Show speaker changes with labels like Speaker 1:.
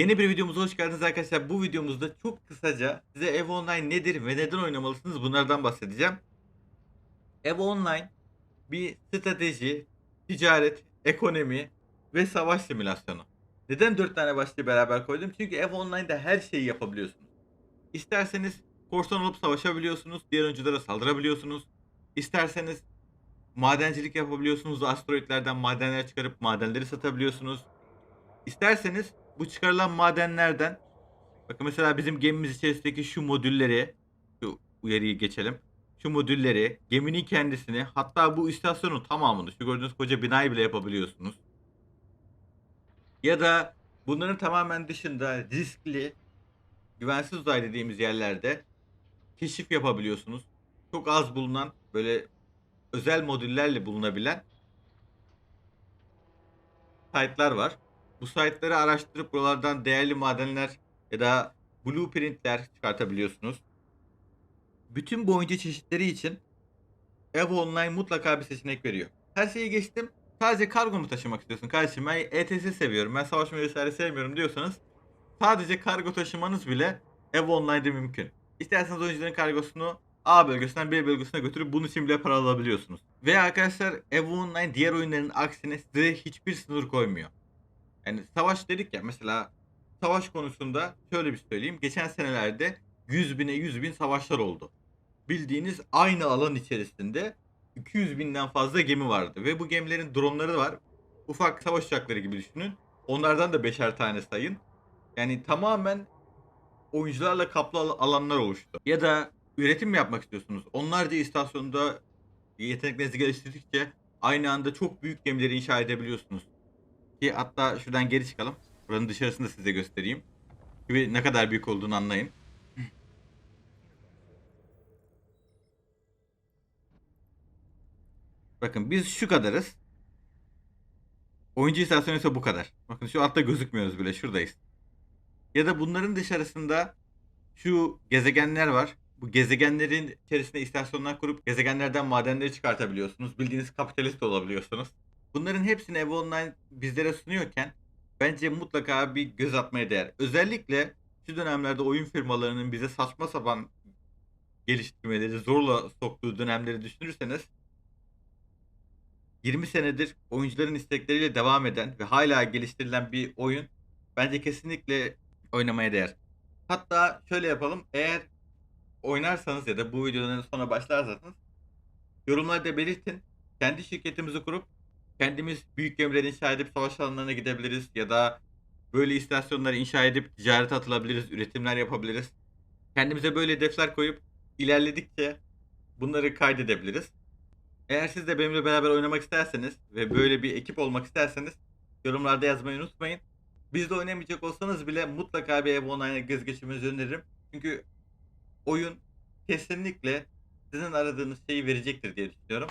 Speaker 1: Yeni bir videomuza hoş geldiniz arkadaşlar. Bu videomuzda çok kısaca size EVO Online nedir ve neden oynamalısınız bunlardan bahsedeceğim. EVO Online bir strateji, ticaret, ekonomi ve savaş simülasyonu. Neden 4 tane başlığı beraber koydum? Çünkü EVO Online'da her şeyi yapabiliyorsunuz. İsterseniz korsan olup savaşabiliyorsunuz, diğer oyunculara saldırabiliyorsunuz. İsterseniz madencilik yapabiliyorsunuz, asteroidlerden madenler çıkarıp madenleri satabiliyorsunuz. İsterseniz bu çıkarılan madenlerden bakın mesela bizim gemimiz içerisindeki şu modülleri şu uyarıyı geçelim. Şu modülleri, geminin kendisini hatta bu istasyonun tamamını şu gördüğünüz koca binayı bile yapabiliyorsunuz. Ya da bunların tamamen dışında riskli, güvensiz uzay dediğimiz yerlerde keşif yapabiliyorsunuz. Çok az bulunan böyle özel modüllerle bulunabilen site'lar var. Bu site'ları araştırıp buralardan değerli madenler ya da blueprintler çıkartabiliyorsunuz. Bütün bu oyuncu çeşitleri için EVO Online mutlaka bir seçenek veriyor. Her şeyi geçtim. Sadece kargo mu taşımak istiyorsun kardeşim? Ben ETS seviyorum. Ben savaşma vesaire sevmiyorum diyorsanız sadece kargo taşımanız bile EVO Online'da mümkün. İsterseniz oyuncuların kargosunu A bölgesinden B bölgesine götürüp bunun için bile para alabiliyorsunuz. Ve arkadaşlar EVO Online diğer oyunların aksine size hiçbir sınır koymuyor. Yani savaş dedik ya mesela savaş konusunda şöyle bir söyleyeyim. Geçen senelerde 100 bine 100 bin savaşlar oldu. Bildiğiniz aynı alan içerisinde 200 binden fazla gemi vardı. Ve bu gemilerin dronları var. Ufak savaş uçakları gibi düşünün. Onlardan da beşer tane sayın. Yani tamamen oyuncularla kaplı al- alanlar oluştu. Ya da üretim mi yapmak istiyorsunuz? Onlarca istasyonda yeteneklerinizi geliştirdikçe aynı anda çok büyük gemileri inşa edebiliyorsunuz. Ki hatta şuradan geri çıkalım. Buranın dışarısını da size göstereyim. Gibi ne kadar büyük olduğunu anlayın. Bakın biz şu kadarız. Oyuncu istasyonu ise bu kadar. Bakın şu altta gözükmüyoruz bile. Şuradayız. Ya da bunların dışarısında şu gezegenler var. Bu gezegenlerin içerisinde istasyonlar kurup gezegenlerden madenleri çıkartabiliyorsunuz. Bildiğiniz kapitalist olabiliyorsunuz. Bunların hepsini EVO Online bizlere sunuyorken bence mutlaka bir göz atmaya değer. Özellikle şu dönemlerde oyun firmalarının bize saçma sapan geliştirmeleri zorla soktuğu dönemleri düşünürseniz 20 senedir oyuncuların istekleriyle devam eden ve hala geliştirilen bir oyun bence kesinlikle oynamaya değer. Hatta şöyle yapalım. Eğer oynarsanız ya da bu videodan sonra başlarsanız yorumlarda belirtin. Kendi şirketimizi kurup kendimiz büyük gemiler inşa edip savaş alanlarına gidebiliriz ya da böyle istasyonları inşa edip ticarete atılabiliriz, üretimler yapabiliriz. Kendimize böyle hedefler koyup ilerledikçe bunları kaydedebiliriz. Eğer siz de benimle beraber oynamak isterseniz ve böyle bir ekip olmak isterseniz yorumlarda yazmayı unutmayın. Biz de oynamayacak olsanız bile mutlaka bir EVO Online'a göz geçirmenizi öneririm. Çünkü oyun kesinlikle sizin aradığınız şeyi verecektir diye düşünüyorum.